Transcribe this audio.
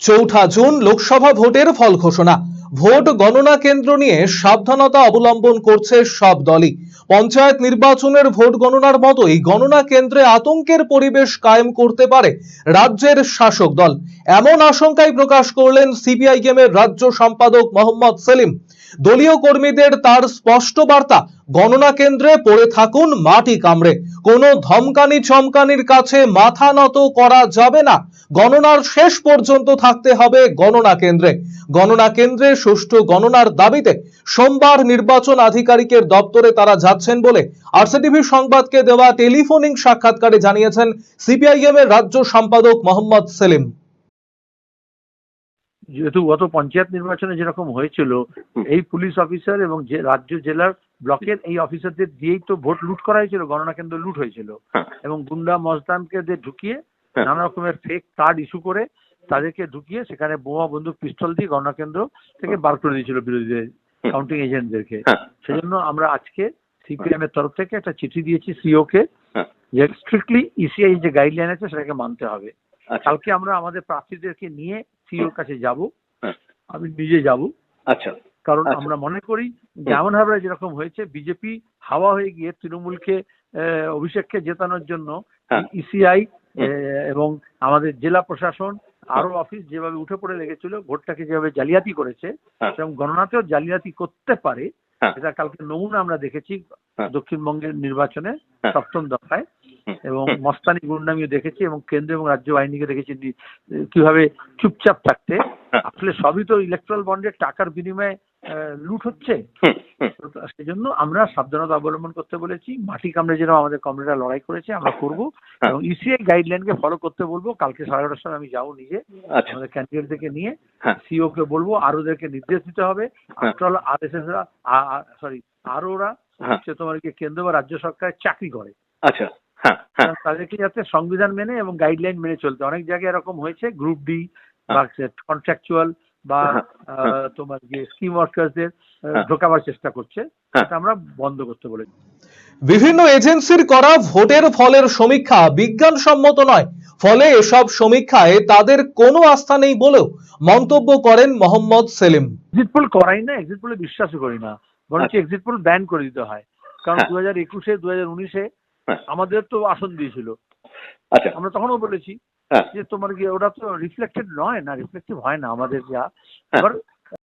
চৌঠা জুন লোকসভা ভোটের ফল ঘোষণা। ভোট গণনা কেন্দ্র নিয়ে সাবধানতা অবলম্বন করছে সব দলই। পঞ্চায়েত নির্বাচনের ভোট গণনার মতোই গণনা কেন্দ্রে আতঙ্কের পরিবেশ কায়েম করতে পারে রাজ্যের শাসক দল। এমন আশঙ্কাই প্রকাশ করলেন সিপিআইএম এর রাজ্য সম্পাদক মোহাম্মদ সেলিম। দলীয় কর্মীদের তার স্পষ্ট বার্তা গণনা কেন্দ্রে পড়ে থাকুন, মাটি কামড়ে। কোনো ধমকানি চমকানির কাছে মাথা নত করা যাবে না। গণনার শেষ পর্যন্ত থাকতে হবে গণনা কেন্দ্রে। গণনা কেন্দ্রে সুষ্ঠু গণনার দাবিতে সোমবার নির্বাচন আধিকারিকের দপ্তরে তারা যাচ্ছেন বলে আরসিটিভি সংবাদকে দেওয়া টেলিফোনিং সাক্ষাৎকারে জানিয়েছেন সিপিআইএম এর রাজ্য সম্পাদক মোহাম্মদ সেলিম। যেহেতু গত পঞ্চায়েত নির্বাচনে যেরকম হয়েছিল এই পুলিশ অফিসার এবং যে রাজ্য জেলার ব্লকের এই অফিসারদের দিয়েই তো ভোট লুট করা হয়েছিল গণনা কেন্দ্র লুট হয়েছিল হ্যাঁ। এবং গুন্ডা মজদানকে ঢুকিয়ে হ্যাঁ। নানা রকমের ফেক কার্ড ইস্যু করে তাদেরকে ঢুকিয়ে সেখানে বোমা বন্দুক পিস্তল দিয়ে গণনা কেন্দ্র থেকে বার করে দিয়েছিল বিরোধীদের। কাউন্টিং এজেন্টদেরকে হ্যাঁ। সেজন্য আমরা আজকে সিপিএম এর তরফ থেকে একটা চিঠি দিয়েছি সিও কে হ্যাঁ। যে স্ট্রিক্টলি ইসিআই যে গাইডলাইন আছে সেটাকে মানতে হবে আচ্ছা কালকে আমরা আমাদের প্রার্থীদেরকে নিয়ে সিওর কাছে যাব হ্যাঁ। আমি নিজে যাব আচ্ছা কারণ আচ্ছা। আমরা মনে করি যেমন ভাবে যেরকম হয়েছে বিজেপি হাওয়া হয়ে গিয়ে তৃণমূলকে অভিষেককে জেতানোর জন্য হ্যাঁ। ইসিআই এবং আমাদের জেলা প্রশাসন আরও অফিস যেভাবে উঠে পড়ে লেগেছিল ভোটটাকে যেভাবে জালিয়াতি করেছে হ্যাঁ। এবং গণনাতেও জালিয়াতি করতে পারে হ্যাঁ। এটা কালকে নমুনা আমরা দেখেছি হ্যাঁ। দক্ষিণবঙ্গের নির্বাচনে হ্যাঁ। সপ্তম দফায়। এবং। মস্তানি গুন্ডামিও দেখেছি এবং কেন্দ্র এবং রাজ্য বাহিনীকে দেখেছি কীভাবে চুপচাপ থাকতে। হ্যাঁ। আসলে সবই তো ইলেকট্রাল বন্ডের টাকার বিনিময়ে লুট হচ্ছে। সেজন্য আমরা সাবধানতা অবলম্বন করতে বলেছি। মাটি কামড়ে যেরকম আমাদের কমরেডরা লড়াই করেছে আমরা করব। হ্যাঁ। এবং ইসিআই গাইডলাইনকে ফলো করতে বলব। কালকে সাড়ে এগারোটার সময় আমি যাব নিজে। আচ্ছা। আমাদের ক্যান্ডিডেটদেরকে নিয়ে হ্যাঁ। সিও কে বলব আরও ওদেরকে নির্দেশ দিতে হবে। হ্যাঁ। After R S S sorry আরও ওরা। হচ্ছে তোমার কি কেন্দ্র বা রাজ্য সরকারের চাকরি করে। আচ্ছা। তাদেরকে যাতে সংবিধান মেনে এবং গাইডলাইন মেনে চলতে অনেক জায়গায় এরকম হয়েছে গ্রুপ ডি বা কন্ট্রাকচুয়াল বা হ্যাঁ, তোমার যে স্কিম ওয়ার্কারদের হ্যাঁ। ঢোকাবার চেষ্টা করছে হ্যাঁ। আমরা বন্ধ করতে বলেছি বিভিন্ন এজেন্সির করা ভোটের ফলের সমীক্ষা বিজ্ঞানসম্মত নয় ফলে এসব সমীক্ষায় তাদের কোনো আস্থা নেই বলেও মন্তব্য করেন মোহাম্মদ সেলিম এক্সিট পোল করাই না এক্সিট পোলে বিশ্বাসও করি না বরঞ্চ। এক্সিট পোল ব্যান করে দিতে হয় কারণ হ্যাঁ। দু হাজার একুশে দু হাজার উনিশে হ্যাঁ। আমাদের তো আসন দিয়েছিল। আচ্ছা। আমরা তখনও বলেছি হ্যাঁ। যে তোমার কি ওটা তো রিফ্লেক্টেড নয় না রিফ্লেক্টিভ হয় না আমাদের যা। হ্যাঁ। এবার